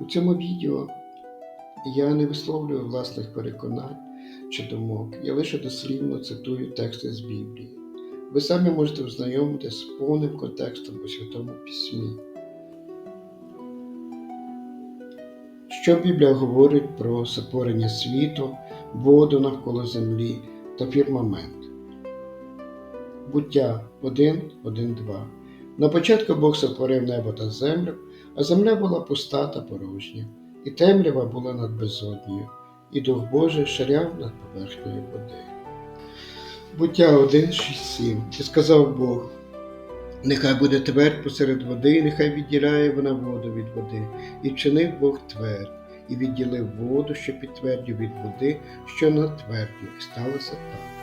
У цьому відео я не висловлюю власних переконань чи думок, я лише дослівно цитую тексти з Біблії. Ви самі можете ознайомитися з повним контекстом у Святому Письмі. Що Біблія говорить про сотворення світу, воду навколо землі та фірмамент? Буття 1, 1, 2. На початку Бог сотворив небо та землю, а земля була пуста та порожня, і темрява була над безоднею, і Дух Божий ширяв над поверхнею води. Буття 1, 6, 7. І сказав Бог, нехай буде твердь посеред води, і нехай відділяє вона воду від води, і вчинив Бог твердь, і відділив воду, що під від води, що над твердю, і сталося так.